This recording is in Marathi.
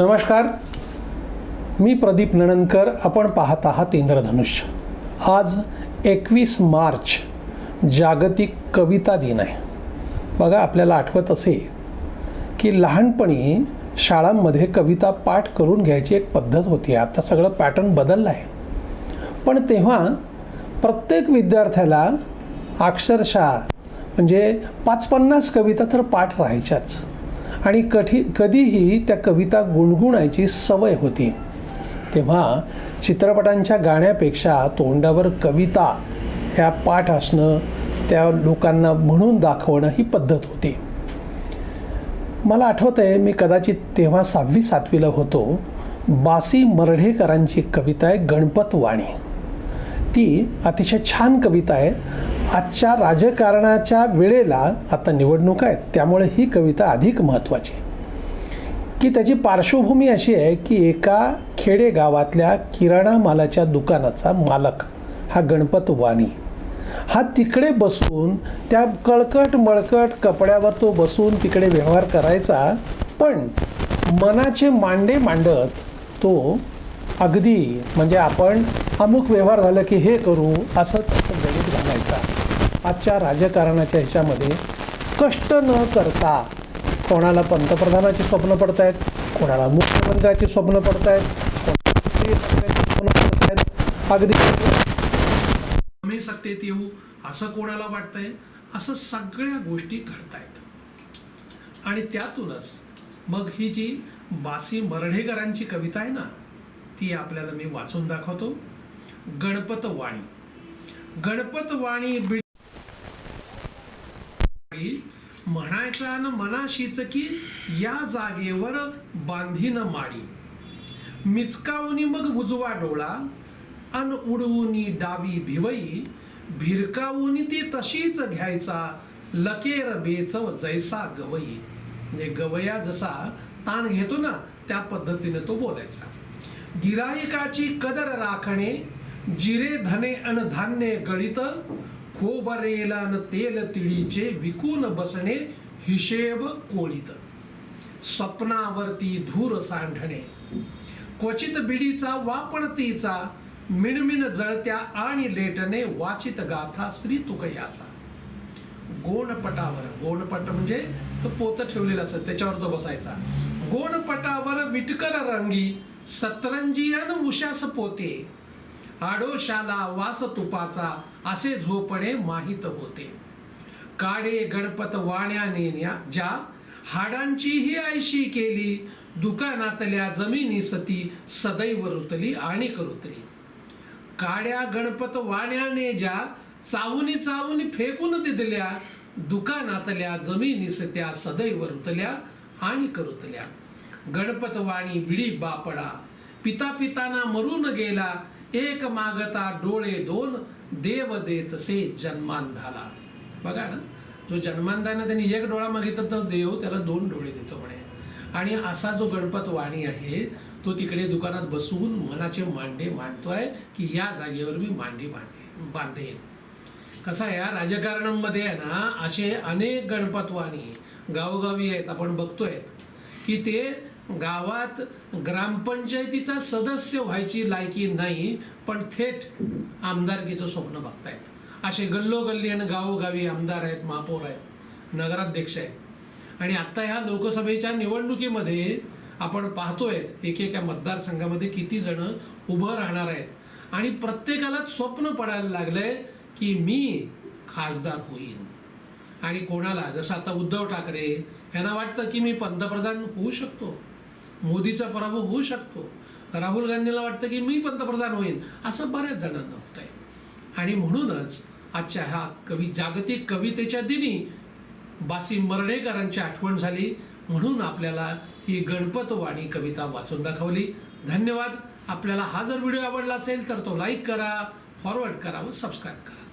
नमस्कार. मी प्रदीप नणनकर आपण पाहत आहात इंद्रधनुष्य. आज एकवीस मार्च जागतिक कविता दिन आहे. बघा आपल्याला आठवत असे की लहानपणी शाळांमध्ये कविता पाठ करून घ्यायची एक पद्धत होती. आता सगळं पॅटर्न बदललं आहे. पण तेव्हा प्रत्येक विद्यार्थ्याला अक्षरशः म्हणजे पाच पन्नास कविता तर पाठ राहायच्याच. आणि कठी कधीही त्या कविता गुणगुणायची सवय होती. तेव्हा चित्रपटांच्या गाण्यापेक्षा तोंडावर कविता ह्या पाठ असणं त्या लोकांना म्हणून दाखवणं ही पद्धत होती. मला आठवत आहे मी कदाचित तेव्हा सहावी सातवीला होतो. बासी मर्ढेकरांची कविता आहे गणपत वाणी ती अतिशय छान कविता आहे. आजच्या राजकारणाच्या वेळेला आता निवडणूक आहेत त्यामुळे ही कविता अधिक महत्त्वाची की त्याची पार्श्वभूमी अशी आहे की एका खेडेगावातल्या किराणा मालाच्या दुकानाचा मालक हा गणपत वाणी. हा तिकडे बसून त्या कळकट मळकट कपड्यावर तो बसून तिकडे व्यवहार करायचा पण मनाचे मांडे मांडत तो अगदी म्हणजे आपण अमुक व्यवहार झालं की हे करू असं त्याचं गणित घालायचा. आजच्या राजकारणाच्या ह्याच्यामध्ये कष्ट न करता कोणाला पंतप्रधानाची स्वप्न पडत आहेत कोणाला मुख्यमंत्र्याची स्वप्न पडत आहेत स्वप्न पडत आहेत अगदी आम्ही सत्तेत येऊ असं कोणाला वाटतंय? असं सगळ्या गोष्टी घडत आहेत आणि त्यातूनच मग ही जी बासी मर्ढेकरांची कविता आहे ना ती आपल्याला मी वाचून दाखवतो. गणपत वाणी गणपत वाणी म्हणायचा न मनाशीच की या जागेवर बांधीन माडी. मिचकावनी मग उजवा डोळा अन उडवूनी डावी भिवई भिरकावूनी ती तशीच घ्यायचा लकेर बेचव जैसा गवई. म्हणजे गवया जसा ताण घेतो ना त्या पद्धतीने तो बोलायचा. गिराहिकाची कदर राखणे जिरे धने अन धान्य गळित खोबरेला अन तेल तिळीचे विकून बसणे हिशेब कोळीत. स्वप्नावरती धूर सांडणे क्वचित बिडीचा वापणतीचा मिणमिण जळत्या आणि लेटणे वाचित गाथा श्री तुकयाचा. गोणपटावर गोणपट म्हणजे तो पोत ठेवलेला असत त्याच्यावर तो बसायचा. गोणपटावर विटकर रंगी सतरंजी अन उशास पोते. आडोशाला वास तुपाचा असे झोपणे माहीत होते. काडे गणपत वाण्याने न्या- ज्या हाडांचीही ऐशी केली दुकानातल्या जमिनी सती सदैव रुतली आणि करुतली. काड्या गणपत वाण्याने ज्या चावूनी चावून फेकून दिदल्या दुकानातल्या जमिनी सत्या सदैव रुतल्या आणि करुतल्या. गणपत वाणी विडी बापडा पिता पिताना मरून गेला एक मागता डोळे दोन देव देतसे जन्मांधाला. बघा ना जो जन्मांधाने त्यांनी एक डोळा मागितला तर देव त्याला दोन डोळे देतो म्हणे. आणि असा जो गणपत वाणी आहे तो तिकडे दुकानात बसून मनाचे मांडे मांडतोय की या जागेवर मी मांडी मांडे बांधेन. कसं आहे या राजकारणामध्ये आहे ना असे अनेक गणपतवाणी गावोगावी आहेत आपण बघतोय की ते गावात ग्रामपंचायतीचा सदस्य व्हायची लायकी नाही पण थेट आमदारकीचं स्वप्न बघतायत. असे गल्लोगल्ली आणि गावोगावी आमदार आहेत महापौर आहेत नगराध्यक्ष आहेत. आणि आत्ता ह्या लोकसभेच्या निवडणुकीमध्ये आपण पाहतोय एकेका मतदारसंघामध्ये किती जण उभं राहणार आहेत. आणि प्रत्येकाला स्वप्न पडायला लागलंय की मी खासदार होईन. आणि कोणाला? जसं आता उद्धव ठाकरे यांना वाटतं की मी पंतप्रधान होऊ शकतो. मोदीचा पराभव होऊ शकतो. राहुल गांधीला वाटतं की मी पंतप्रधान होईन असं बऱ्याच जणांना होत आहे आणि म्हणूनच आजच्या ह्या कवी जागतिक कवितेच्या दिनी बासी मर्डेकरांची आठवण झाली. म्हणून आपल्याला ही गणपतवाणी कविता वाचून दाखवली. धन्यवाद. आपल्याला हा जर व्हिडिओ आवडला असेल तर तो लाईक करा फॉरवर्ड करा व सबस्क्राईब करा.